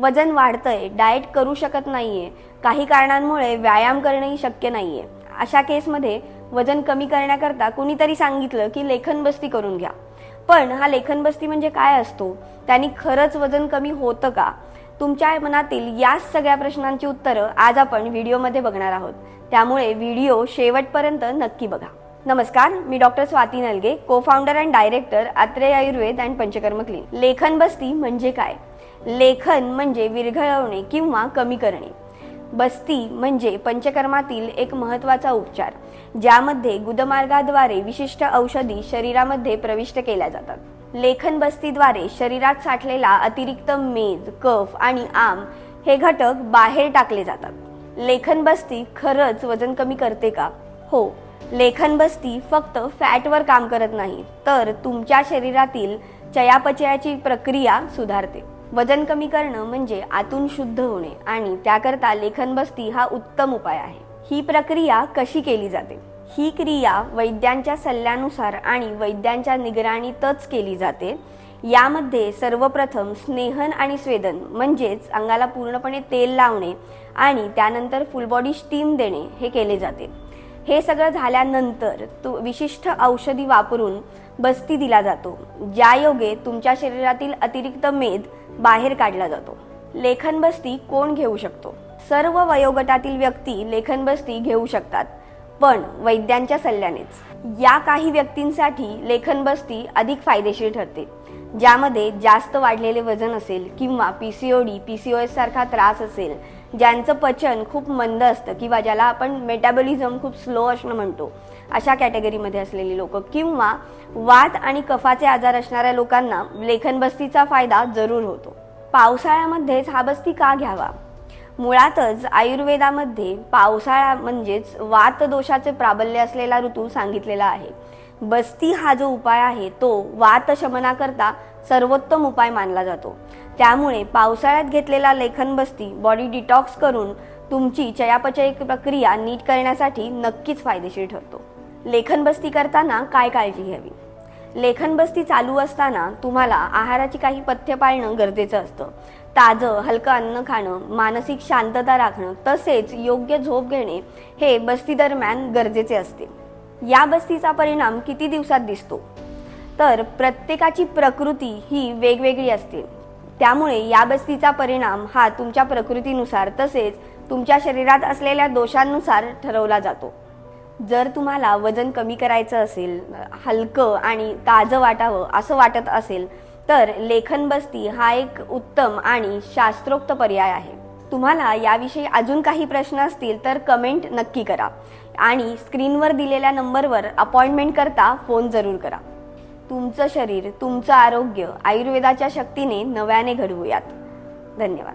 वजन वाढतंय डाएट करू शकत नाहीये काही कारणांमुळे व्यायाम करणंही शक्य नाहीये. अशा केसमध्ये वजन कमी करण्याकरता कुणीतरी सांगितलं की लेखन बस्ती करून घ्या. पण हा लेखन बस्ती म्हणजे काय असतो? त्यांनी खरंच वजन कमी होतं का? तुमच्या मनातील याच सगळ्या प्रश्नांची उत्तरं आज आपण व्हिडिओमध्ये बघणार आहोत. त्यामुळे व्हिडिओ शेवटपर्यंत नक्की बघा. नमस्कार मी doctor Swati Nalage co founder and director Atre Ayurveda and Panchakarma clinic लेखन बस्ती म्हणजे काय? लेखन म्हणजे विरघळवणे किंवा कमी करणे. बस्ती म्हणजे पंचकर्मातील एक महत्त्वाचा उपचार ज्यामध्ये गुदमार्गाद्वारे विशिष्ट औषधी शरीरामध्ये प्रविष्ट केल्या जातात. लेखन बस्तीद्वारे शरीरात साठलेला अतिरिक्त मेद कफ आणि आम हे घटक बाहेर टाकले जातात. लेखन बस्ती खरंच वजन कमी करते का? हो लेखन बस्ती फक्त फॅटवर काम करत नाही तर तुमच्या शरीरातील चयापचयाची प्रक्रिया सुधारते. वजन कमी करणं म्हणजे आतून शुद्ध होणे आणि त्याकरता लेखन बस्ती हा उत्तम उपाय आहे. ही प्रक्रिया कशी केली जाते? ही क्रिया वैद्यांच्या सल्ल्यानुसार आणि वैद्यांच्या निगराणीतच केली जाते. यामध्ये सर्वप्रथम स्नेहन आणि स्वेदन म्हणजेच अंगाला पूर्णपणे तेल लावणे आणि त्यानंतर फुल बॉडी स्टीम देणे हे केले जाते. हे सगळं झाल्यानंतर तो विशिष्ट औषधी वापरून बस्ती दिला जातो. ज्यायोगे तुमच्या शरीरातील अतिरिक्त मेद बाहेर काढला जातो. लेखन बस्ती कोण घेऊ शकतो? सर्व वयोगटातील व्यक्ती लेखन बस्ती घेऊ शकतात. पण वैद्यांच्या सल्ल्यानेच. या काही व्यक्तींसाठी लेखन बस्ती अधिक फायदेशीर ठरते ज्यामध्ये जास्त वाढलेले वजन असेल किंवा P C O D P C O S सारखा त्रास असेल ज्यांचं पचन खूप मंद असतं किंवा ज्याला आपण मेटाबॉलिझम खूप स्लो असणं म्हणतो अशा कॅटेगरीमध्ये असलेली लोक किंवा वात आणि कफाचे आजार असणाऱ्या लोकांना लेखन बस्तीचा फायदा जरूर होतो. पावसाळ्यामध्येच हा बस्ती का घ्यावा? मुळातच आयुर्वेदामध्ये पावसाळा म्हणजेच वात दोषाचे प्राबल्य असलेला ऋतू सांगितलेला आहे. बस्ती हा जो उपाय आहे तो वात शमनाकरता सर्वोत्तम उपाय मानला जातो. त्यामुळे पावसाळ्यात घेतलेला लेखन बस्ती बॉडी डिटॉक्स करून तुमची चयापचय प्रक्रिया नीट करण्यासाठी नक्कीच फायदेशीर ठरतो. लेखन बस्ती करताना काय काळजी घ्यावी? लेखन बस्ती चालू असताना तुम्हाला आहाराची काही पथ्य पाळणं गरजेचं असतं. ताजं हलकं अन्न खाणं मानसिक शांतता राखणं तसेच योग्य झोप घेणे हे बस्ती दरम्यान गरजेचे असते. या बस्तीचा परिणाम किती दिवसात दिसतो? तर प्रत्येकाची प्रकृती ही वेगवेगळी असते. त्यामुळे या बस्तीचा परिणाम हा तुमच्या प्रकृतीनुसार तसेच तुमच्या शरीरात असलेल्या दोषांनुसार ठरवला जातो. जर तुम्हाला वजन कमी करायचं असेल हलकं आणि ताजं वाटावं असं वाटत असेल तर लेखन बस्ती हा एक उत्तम आणि शास्त्रोक्त पर्याय आहे. तुम्हाला याविषयी अजून काही प्रश्न असतील तर कमेंट नक्की करा. आणि स्क्रीनवर दिलेल्या नंबरवर अपॉइंटमेंट करता फोन जरूर करा. तुमचं शरीर तुमचं आरोग्य आयुर्वेदाच्या शक्तीने नव्याने घडवूयात. धन्यवाद.